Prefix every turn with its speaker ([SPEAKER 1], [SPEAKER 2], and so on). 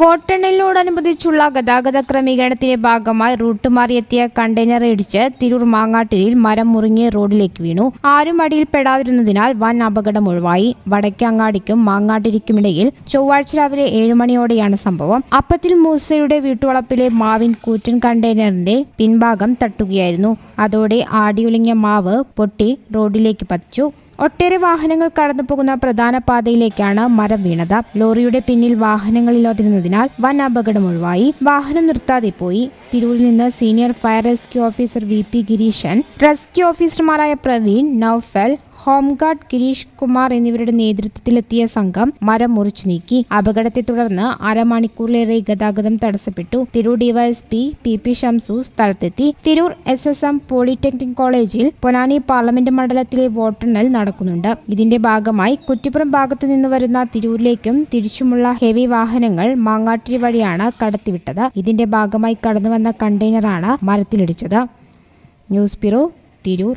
[SPEAKER 1] വോട്ടെണ്ണലിനോടനുബന്ധിച്ചുള്ള ഗതാഗത ക്രമീകരണത്തിന്റെ ഭാഗമായി root മാറിയെത്തിയ container ഇടിച്ച് തിരൂർ മാങ്ങാട്ടിരിയിൽ മരം മുറിഞ്ഞ് റോഡിലേക്ക് വീണു. ആരും അടിയിൽപ്പെടാതിരുന്നതിനാൽ വൻ അപകടം ഒഴിവായി. വടക്കേ അങ്ങാടിക്കും മാങ്ങാട്ടിരിക്കുമിടയിൽ ചൊവ്വാഴ്ച രാവിലെ ഏഴ് മണിയോടെയാണ് സംഭവം. അപ്പത്തിൽ മൂസയുടെ വീട്ടുവളപ്പിലെ മാവിൻ കൂറ്റൻ കണ്ടെയ്നറിന്റെ പിൻഭാഗം തട്ടുകയായിരുന്നു. അതോടെ ആടിയുലിങ്ങിയ മാവ് പൊട്ടി റോഡിലേക്ക് പതിച്ചു. ഒട്ടേറെ വാഹനങ്ങൾ കടന്നു പോകുന്ന പ്രധാന പാതയിലേക്കാണ് മരം വീണത്. ലോറിയുടെ പിന്നിൽ വാഹനങ്ങളില്ലാതിരുന്നതിനാൽ വൻ അപകടം ഒഴിവായി. വാഹനം നിർത്താതെ പോയി. തിരൂരിൽ നിന്ന് senior fire rescue officer V P Gireeshan rescue ഓഫീസർമാരായ പ്രവീൺ നൌഫൽ ഹോംഗാർഡ് ഗിരീഷ് കുമാർ എന്നിവരുടെ നേതൃത്വത്തിലെത്തിയ സംഘം മരം മുറിച്ചു നീക്കി. അപകടത്തെ തുടർന്ന് അരമണിക്കൂറിലേറെ ഗതാഗതം തടസ്സപ്പെട്ടു. Tirur DYSP P P Shamsu സ്ഥലത്തെത്തി. Tirur S S M polytechnic കോളേജിൽ പൊനാനി പാർലമെന്റ് മണ്ഡലത്തിലെ വോട്ടെണ്ണൽ നടക്കുന്നുണ്ട്. ഇതിന്റെ ഭാഗമായി കുറ്റിപ്പുറം ഭാഗത്തു നിന്ന് വരുന്ന തിരൂരിലേക്കും തിരിച്ചുമുള്ള ഹെവി വാഹനങ്ങൾ മാങ്ങാട്ടിരി വഴിയാണ് കടത്തിവിട്ടത്. ഇതിന്റെ ഭാഗമായി കടന്നുവന്ന കണ്ടെയ്നറാണ് മരത്തിലിടിച്ചത്. News bureau Tirur.